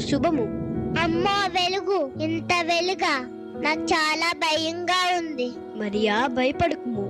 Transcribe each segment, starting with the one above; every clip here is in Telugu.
నీకు శుభము. అమ్మో వెలుగు. ఇంత వెలుగా. నాకు చాలా భయంగా ఉంది. మరియా భయపడకుము.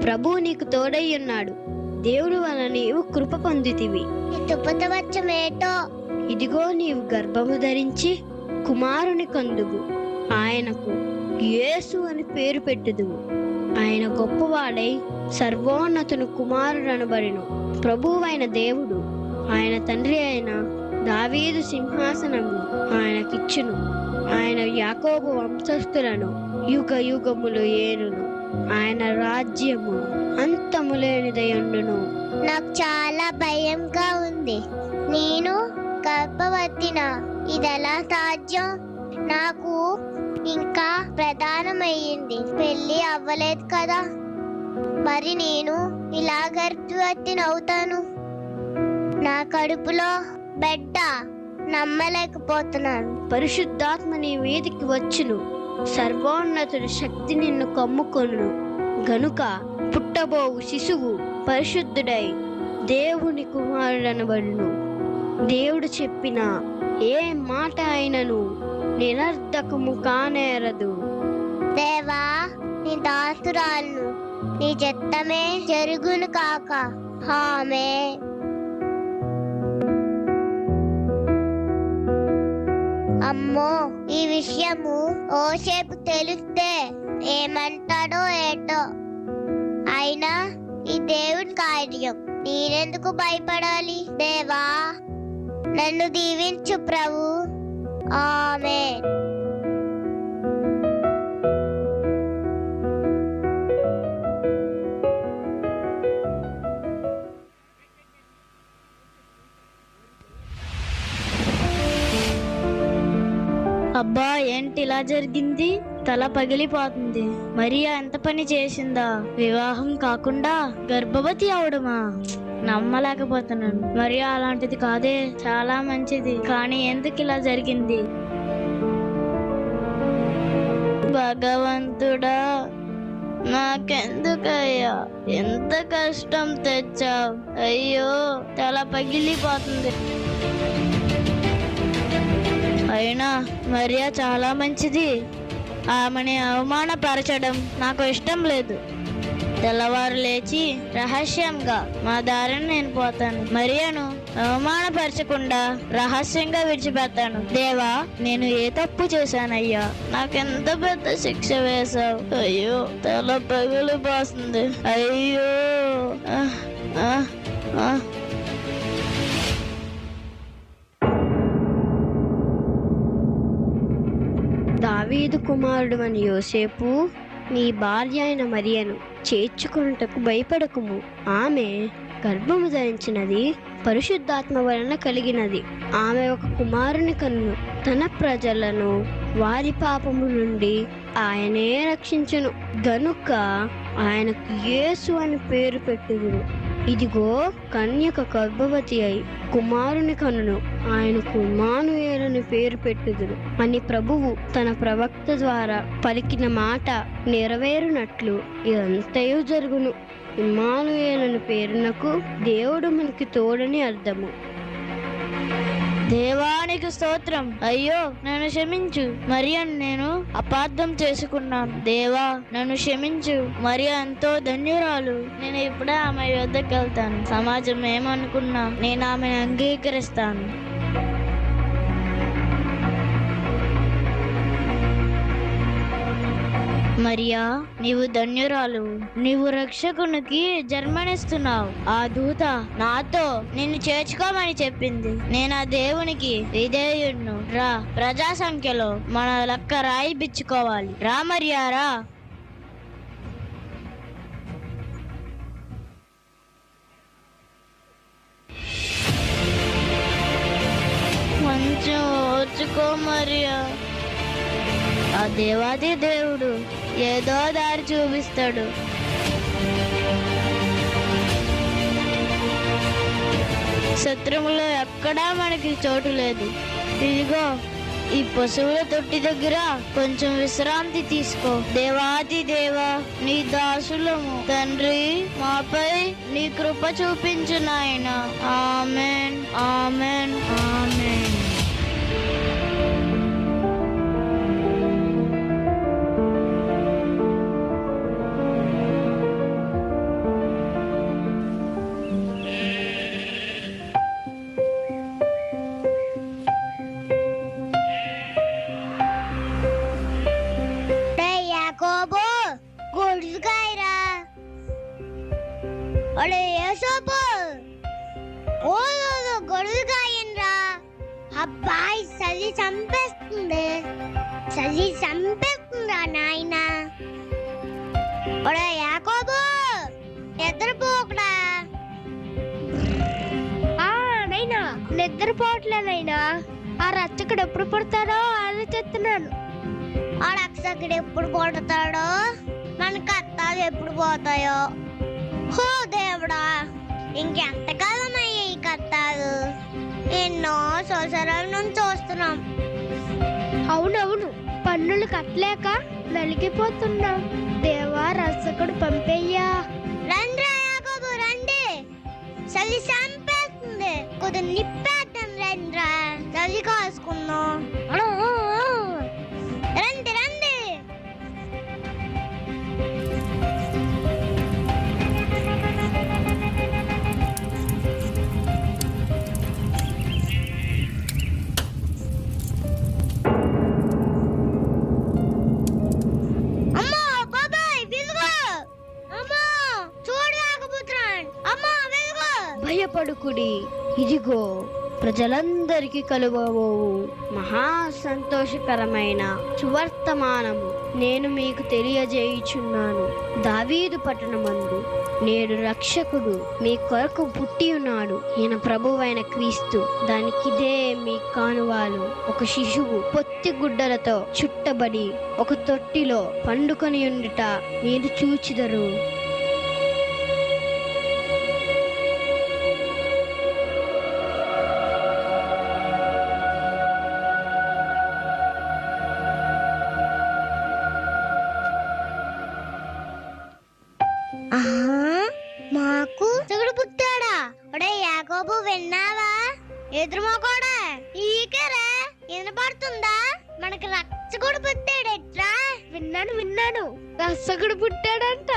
ప్రభు నీకు తోడై ఉన్నాడు. దేవుడు వలన నీవు కృప పొందితివి. తుపతవచ్చమేటో ఇదిగో నీవు గర్భము ధరించి కుమారుని కందువు. ఆయనకు యేసు అని పేరు పెట్టుదువు. ఆయన గొప్పవాడై సర్వోన్నతుని కుమారుడనబడిను. ప్రభువైన దేవుడు ఆయన తండ్రి అయిన దావీదు సింహాసనము ఆయనకిచ్చును. ఆయన యాకోబు వంశస్థులను యుగ యుగములు ఏరును. ఆయన రాజ్యము అంతము లేనిదయుండును. నాకు చాలా భయంగా ఉంది. నేను గర్భవతిన ఇదెలా సాధ్యం? నాకు ఇంకా ప్రధానమయ్యింది పెళ్ళి అవ్వలేదు కదా. మరి నేను ఇలా గర్భవతిని అవుతాను నా కడుపులో బిడ్డ నమ్మలేకపోతున్నాను. పరిశుద్ధాత్మ నీ మీదికి వచ్చును. సర్వోన్నతుడి శక్తి నిన్ను కమ్ముకొను గనుక పుట్టబోవు శిశువు పరిశుద్ధుడై దేవుని కుమారుడనబడును. దేవుడు చెప్పిన ఏ మాట అయినను నిరర్ధకము కానేరదు. దేవా నీ దాసురాలను నీ చిత్తమే జరుగును కాక. హామే అమ్మో ఈ విషయము ఓసేపు తెలిస్తే ఏమంటాడో ఏటో. అయినా ఈ దేవుని కార్యం నేనెందుకు భయపడాలి? దేవా నన్ను దీవించు ప్రభు. ఆమె ఏంటి ఇలా జరిగింది? తల పగిలిపోతుంది. మరియా ఎంత పని చేసిందా? వివాహం కాకుండా గర్భవతి అవడమా? నమ్మలేకపోతున్నాను. మరియా అలాంటిది కాదే. చాలా మంచిది. కానీ ఎందుకు ఇలా జరిగింది? భగవంతుడా నాకెందుకయ్యా? ఎంత కష్టం తెచ్చావు? అయ్యో తల పగిలిపోతుంది. అయినా మరియా చాలా మంచిది. ఆమెని అవమానపరచడం నాకు ఇష్టం లేదు. తెల్లవారు లేచి రహస్యంగా మా దారిని నేను పోతాను. మరియను అవమానపరచకుండా రహస్యంగా విడిచిపెడతాను. దేవా నేను ఏ తప్పు చేశానయ్యా? నాకెంత పెద్ద శిక్ష వేశావు? అయ్యో తల పోస్తుంది. అయ్యో. దావీదు కుమారుడు అని యోసేపు నీ భార్య అయిన మరియను చేర్చుకొనుటకు భయపడకుము. ఆమె గర్భము ధరించినది పరిశుద్ధాత్మ వలన కలిగినది. ఆమె ఒక కుమారుని కన్ను. తన ప్రజలను వారి పాపము నుండి ఆయనే రక్షించును. గనుక ఆయనకు యేసు అని పేరు పెట్టుదురు. ఇదిగో కన్యక గర్భవతి అయి కుమారుని కనును. ఆయనకు మానుయేలని పేరు పెట్టుదురు. అని ప్రభువు తన ప్రవక్త ద్వారా పలికిన మాట నెరవేరునట్లు. ఇదంతయు జరుగును. ఇమ్మానుయేలని పేరునకు దేవుడు మనకి తోడని అర్థము. దేవానికి స్తోత్రం. అయ్యో నన్ను క్షమించు. మరియ నేను అపార్థం చేసుకున్నాను. దేవా నన్ను క్షమించు. మరియ ఎంతో ధన్యురాలు. నేను ఇప్పుడే ఆమె యొద్దకు వెళ్తాను. సమాజం ఏమనుకున్నా నేను ఆమెను అంగీకరిస్తాను. మరియా నీవు ధన్యురాలు. నీవు రక్షకునికి జన్మనిస్తున్నావు. ఆ దూత నాతో నిన్ను చేర్చుకోమని చెప్పింది. నేను ఆ దేవునికి విధేయుడును రా ప్రజా సంఖ్యలో మన లెక్క రాయి బిచ్చుకోవాలి. రా మరియా రా. కొంచెం ఓర్చుకో మరియా. ఆ దేవాది దేవుడు ఏదో దారి చూపిస్తాడు. శత్రువులో ఎక్కడా మనకి చోటు లేదు. ఇదిగో ఈ పశువుల తొట్టి దగ్గర కొంచెం విశ్రాంతి తీసుకో. దేవాది దేవా నీ దాసులము. తండ్రి మాపై నీ కృప చూపించు నాయన. Amen amen amen. కాయరా అడే ఏసోపు ఓలోలో గొడుగు కాయండ్రా. అబ్బాయి చలి చంపేస్తుంది. చలి చంపేస్తుందా నాయన. ఒడే యాకోబు నిద్రపోకడా నైనా నిద్రపోవట్లేనైనా ఆ రచ్చకుడు ఎప్పుడు పడతాడో ఆలోచిస్తున్నాను. ఆ రక్షకుడు ఎప్పుడు పుడతాడో మన కత్తాలు ఎప్పుడు పోతాయో? హో దేవుడా ఇంకెంతకాలం అయ్యాయి ఈ కత్తాలు ఎన్నో సంవత్సరాల నుంచి చూస్తున్నాం. అవునవును పన్నులు కట్టలేక నలిగిపోతున్నాం. దేవా రసకుడు పంపేయ్యా. రండి యాకోబు రండి. చలి చంపేస్తుంది. కొద్ది నిప్పేద్దాం రండ్రా చలి కాసుకుందాం. వారికి కలుగబోవు మహా సంతోషకరమైన సువర్తమానము నేను మీకు తెలియజేయుచున్నాను. దావీదు పట్టణమందు నేడు రక్షకుడు మీ కొరకు పుట్టి ఉన్నాడు. ఈయన ప్రభువైన క్రీస్తు దానికిదే మీ కానువాలు. ఒక శిశువు పొత్తి గుడ్డలతో చుట్టబడి ఒక తొట్టిలో పండుకొని ఉండుట మీరు చూచిదరు. సగుడు పుట్టాడా? ఒడే యాకోబు విన్నావా ఎదురుమోకోడా ఈకరా వినపడుతుందా మనకి రక్షకుడు పుట్టాడెట్రా విన్నాను విన్నాను. రక్షకుడు పుట్టాడంట.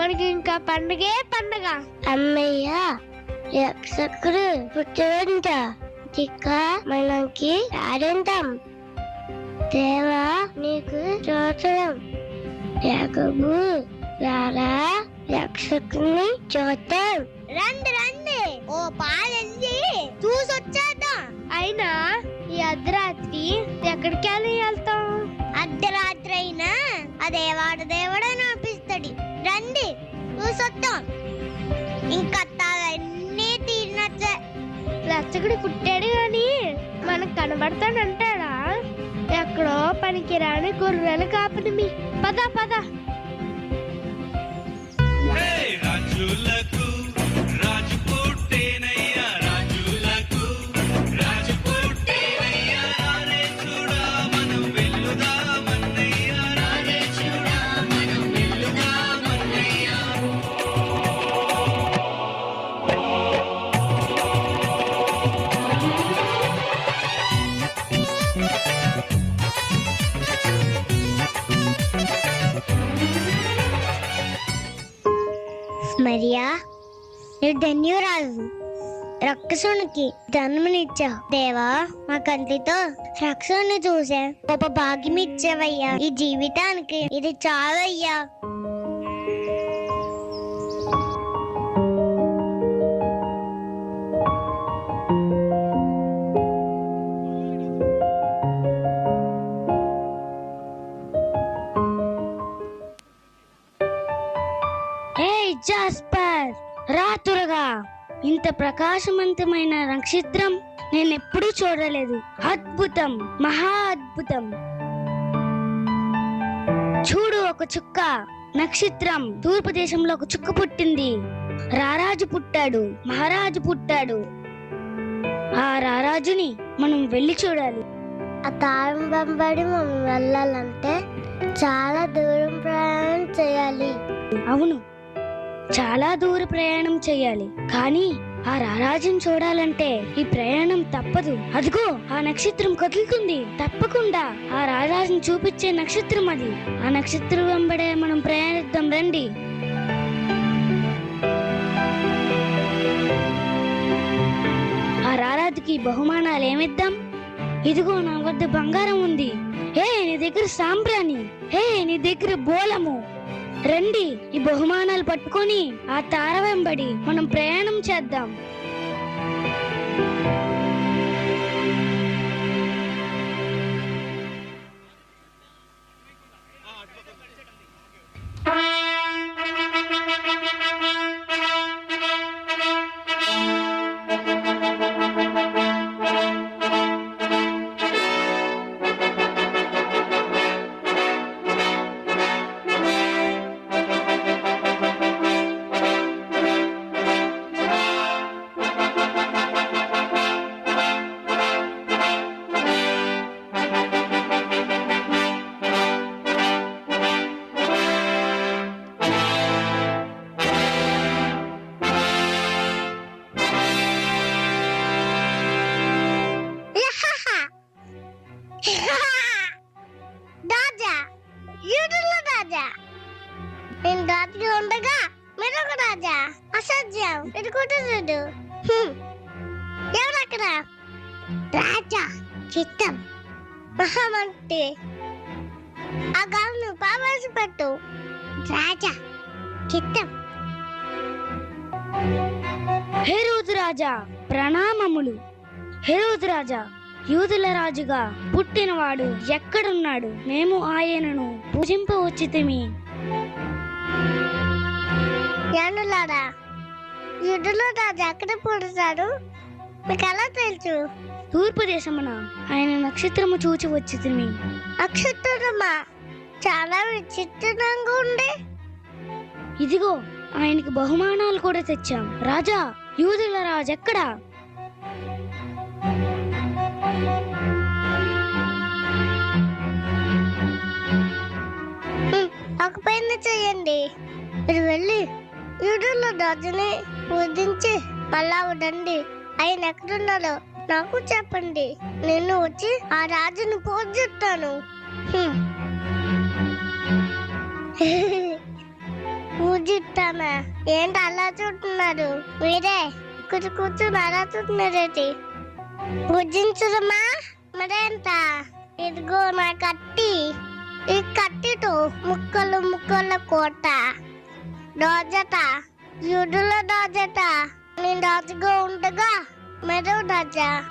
మనకి ఇంకా పండుగే పండగ. అమ్మయ్య రక్షకుడు పుట్టాడంట. ఇక మనకి ఆడంటాం దేవా నీకు చూచడం యాకోబు రారా? యక్షకుని చూద్దాం. రండి రండి. ఓ పాలండి చూసొచ్చేద్దాం. అయినా ఈ అర్ధరాత్రి ఎక్కడికి వెళ్ళి వెళ్తాం? అర్ధరాత్రి అయినా అదేవాడు దేవుడు అనిపిస్తాడు రండి చూసొద్దాం. ఇంకా తాగన్నీ తీరినచ్చే రచ్చకుడు పుట్టాడు గాని మనకు కనబడతాడంటాడా? ఎక్కడో పనికిరాని గొర్రెలు కాపనిమి పద పద. రాజులకు నువ్వు ధన్యురాలు. రక్షసునికి జన్మనిచ్చా దేవా మా కంటితో రక్షణను చూసా గొప్ప భాగ్యం ఇచ్చావయ్యా ఈ జీవితానికి ఇది చాలయ్యా. త్వరగా ఇంత ప్రకాశవంతమైన నక్షత్రం నేను ఎప్పుడూ చూడలేదు. అద్భుతం మహా అద్భుతం. చూడు ఒక చుక్క నక్షత్రం. తూర్పు దేశంలో ఒక చుక్క పుట్టింది. రారాజు పుట్టాడు మహారాజు పుట్టాడు. ఆ రారాజుని మనం వెళ్ళి చూడాలి. ఆ తారం వెంబడి మనం వెళ్ళాలంటే చాలా దూరం ప్రయాణం చేయాలి. అవును చాలా దూర ప్రయాణం చేయాలి. కానీ ఆ రారాజుని చూడాలంటే ఈ ప్రయాణం తప్పదు. అదిగో ఆ నక్షత్రం కదులుతుంది. తప్పకుండా ఆ రారాజుని చూపించే నక్షత్రం అది. ఆ నక్షత్రం వెంబడే మనం ప్రయాణిద్దాం రండి. ఆ రారాజుకి బహుమానాలు ఏమిద్దాం? ఇదిగో నా వద్ద బంగారం ఉంది. హే నీ దగ్గర సాంబ్రాణి. హే నీ దగ్గర బోలము. రండి ఈ బహుమానాలు పట్టుకొని ఆ తార వెంబడి మనం ప్రయాణం చేద్దాం. చిత్తం. మహామంత్రి ఆ గాను పావేసి పెట్టు. రాజా చిత్తం. హెరోదు రాజా ప్రణామములు. హెరోదు రాజా యూదుల రాజుగా పుట్టినవాడు ఎక్కడున్నాడు? మేము ఆయనను పూజింపవచ్చితిమి. యానులారా యుద్ధలో రాజు ఎక్కడ పుడతాడు? మీకు ఎలా తెలుసు? తూర్పు దేశమున ఆయన నక్షత్రము చూచి వచ్చితిమి. అక్షరమా చాలా విచిత్రంగా ఉంది. ఇదిగో ఆయనకి బహుమానాలు కూడా తెచ్చాం. రాజా యూదుల రాజు ఎక్కడా? ఒక పైన చేయండి. మీరు వెళ్ళి యుద్ధలో రాజుని పూజించి మళ్ళా ఉండండి. ఆయన ఎక్కడున్నారో నాకు చెప్పండి. నేను వచ్చి ఆ రాజుని పోజెత్తాను హ్మ్. పూజిస్తానా? ఏంటి అలా చూస్తున్నారు? మీరే కూర్చు కూర్చొని అలా చూస్తున్నారేంటి పూజించురమ్మా మరేంట? ఇదిగో నా కత్తి. ఈ కత్తితో ముక్కలు ముక్కల కోట. దోజట. యుడుల దోజట. నేను రాజుగా ఉండగా. మరో రాజా.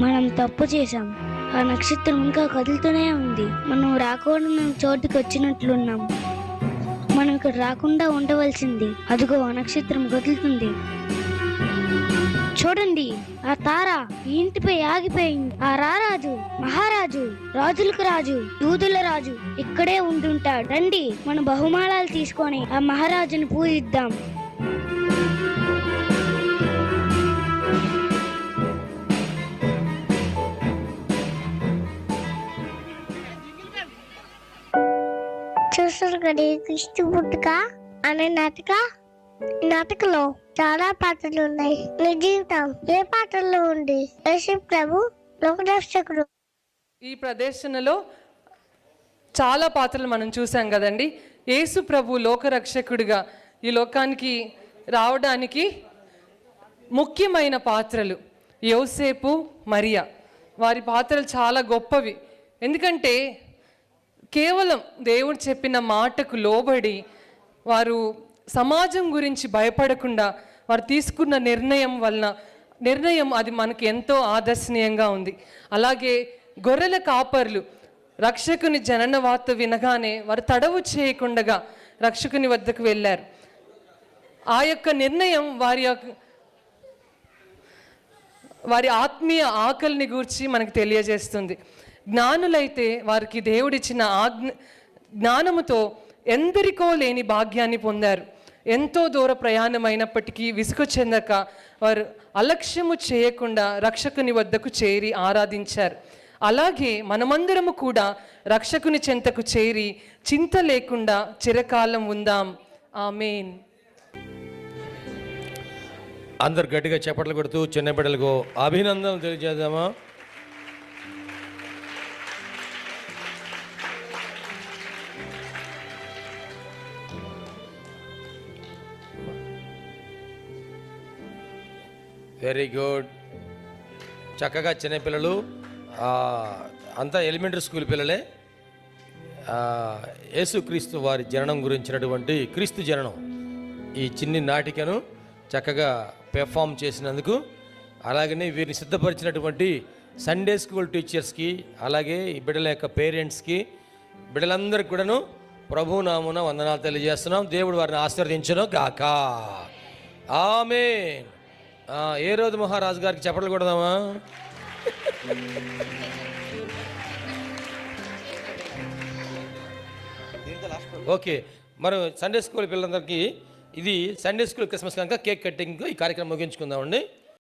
మనం తప్పు చేశాం. ఆ నక్షత్రం ఇంకా కదులుతూనే ఉంది. మనం రాకూడని చోటుకి వచ్చినట్లున్నాం. మనం ఇక్కడ రాకుండా ఉండవలసింది. అదిగో ఆ నక్షత్రం కదులుతుంది. చూడండి ఆ తార ఈ ఇంటిపై ఆగిపోయింది. ఆ రారాజు మహారాజు రాజులకు రాజు దూదుల రాజు ఇక్కడే ఉంటుంటాడు రండి మన బహుమానాలు తీసుకొని ఆ మహారాజుని పూజిద్దాం. చూసారు కదా క్రిస్తు పుట్టుక అనే నాటక నాటకలో చాలా పాటలు ఉన్నాయి. నీ జీవితం ఏ పాటల్లో ఉంది? యేసు ప్రభు లోకదర్శకుడు. ఈ ప్రదర్శనలో చాలా పాత్రలు మనం చూసాం కదండి. యేసు ప్రభు లోకరక్షకుడిగా ఈ లోకానికి రావడానికి ముఖ్యమైన పాత్రలు యోసేపు మరియా. వారి పాత్రలు చాలా గొప్పవి. ఎందుకంటే కేవలం దేవుడు చెప్పిన మాటకు లోబడి వారు సమాజం గురించి భయపడకుండా వారు తీసుకున్న నిర్ణయం వలన నిర్ణయం అది మనకు ఎంతో ఆదర్శనీయంగా ఉంది. అలాగే గొర్రెల కాపర్లు రక్షకుని జనన వార్త వినగానే వారు తడవు చేయకుండగా రక్షకుని వద్దకు వెళ్ళారు. ఆ యొక్క నిర్ణయం వారి యొక్క వారి ఆత్మీయ ఆకలిని గూర్చి మనకు తెలియజేస్తుంది. జ్ఞానులైతే వారికి దేవుడిచ్చిన ఆజ్ఞ జ్ఞానముతో ఎందరికో లేని భాగ్యాన్ని పొందారు. ఎంతో దూర ప్రయాణం అయినప్పటికీ విసుగు చెందక వారు అలక్ష్యము చేయకుండా రక్షకుని వద్దకు చేరి ఆరాధించారు. అలాగే మనమందరము కూడా రక్షకుని చెంతకు చేరి చింత లేకుండా చిరకాలం ఉందాం. ఆమెన్. అందరు గట్టిగా చప్పట్లు కొడుతూ చిన్న బిడ్డలకు అభినందనలు తెలియజేద్దామా? Very good. చక్కగా చిన్నపిల్లలు అంతా ఎలిమెంటరీ స్కూల్ పిల్లలే. యేసుక్రీస్తు వారి జననం గురించినటువంటి క్రీస్తు జననం ఈ చిన్ని నాటికను చక్కగా పెర్ఫామ్ చేసినందుకు అలాగనే వీరిని సిద్ధపరిచినటువంటి సండే స్కూల్ టీచర్స్కి అలాగే ఈ బిడ్డల యొక్క పేరెంట్స్కి బిడ్డలందరికీ కూడాను ప్రభు నామున వందనాలు తెలియజేస్తున్నాం. దేవుడు వారిని ఆశీర్వదించను గాక. ఆమె ఏ రోజు మహారాజు గారికి చెప్పలు కొడదామా? ఓకే. మరి సండే స్కూల్ పిల్లలందరికీ ఇది సండే స్కూల్ క్రిస్మస్ కనుక కేక్ కటింగ్ ఈ కార్యక్రమం ముగించుకుందామండి.